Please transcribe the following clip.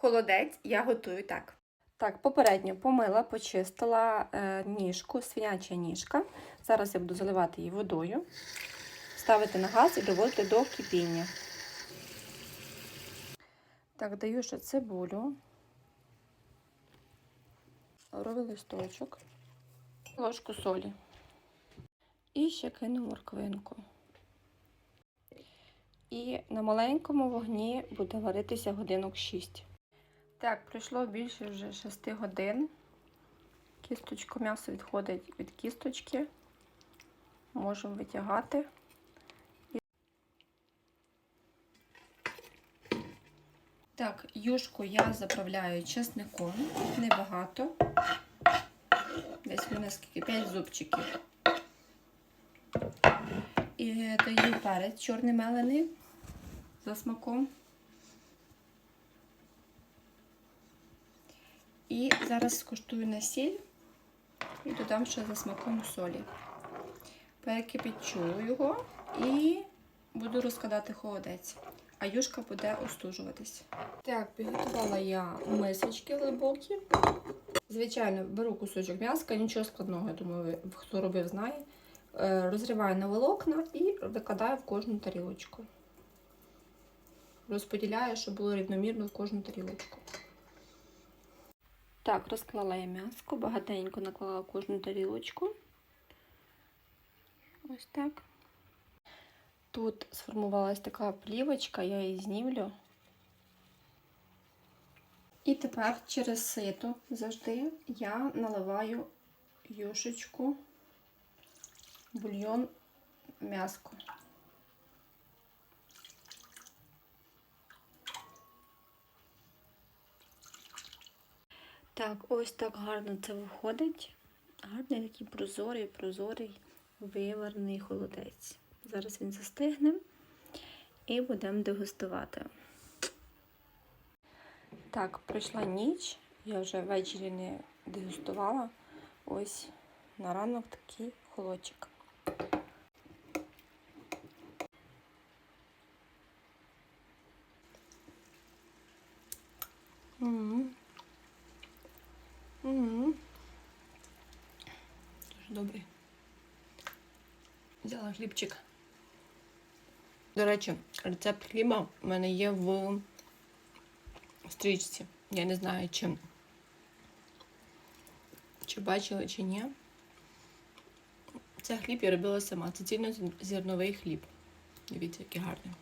Холодець я готую так. Так, попередньо помила, почистила е, ніжку, свиняча ніжка. Зараз я буду заливати її водою, ставити на газ і доводити до кипіння. Так, даю ще цибулю, лавровий листочок, ложку солі. І ще кину морквинку. І на маленькому вогні буде варитися годинок 6. Так, пройшло більше вже 6 годин. Кісточку м'ясо відходить від кісточки. Можемо витягати. Так, юшку я заправляю чесником, небагато. Десь у нас скільки 5 зубчиків. І даю перець чорний мелений за смаком. І зараз скуштую на сіль і додам ще за смаком солі. Перекипячу його і буду розкладати холодець, а юшка буде остужуватись. Так, підготувала я мисочки глибокі. Звичайно, беру кусочок м'яска, нічого складного, я думаю, хто робив, знає. Е, Розриваю на волокна і викладаю в кожну тарілочку. Розподіляю, щоб було рівномірно в кожну тарілочку. Так, розклала я м'яско, багатенько наклала кожну тарілочку. Ось так. Тут сформувалась така плівочка, я її знімлю. І тепер через сито завжди я наливаю юшечку, бульйон, м'яско. Так, ось так гарно це виходить. Гарний такий прозорий, прозорий виварений холодець. Зараз він застигне і будемо дегустувати. Так, пройшла ніч, я вже ввечері не дегустувала. Ось на ранок такий холодчик. М-м. Добрий. Взяла хлібчик. До речі, рецепт хліба в мене є в стрічці. Я не знаю, чи, чи бачили, чи ні. Це хліб я робила сама. Це цільнозерновий хліб. Дивіться, який гарний.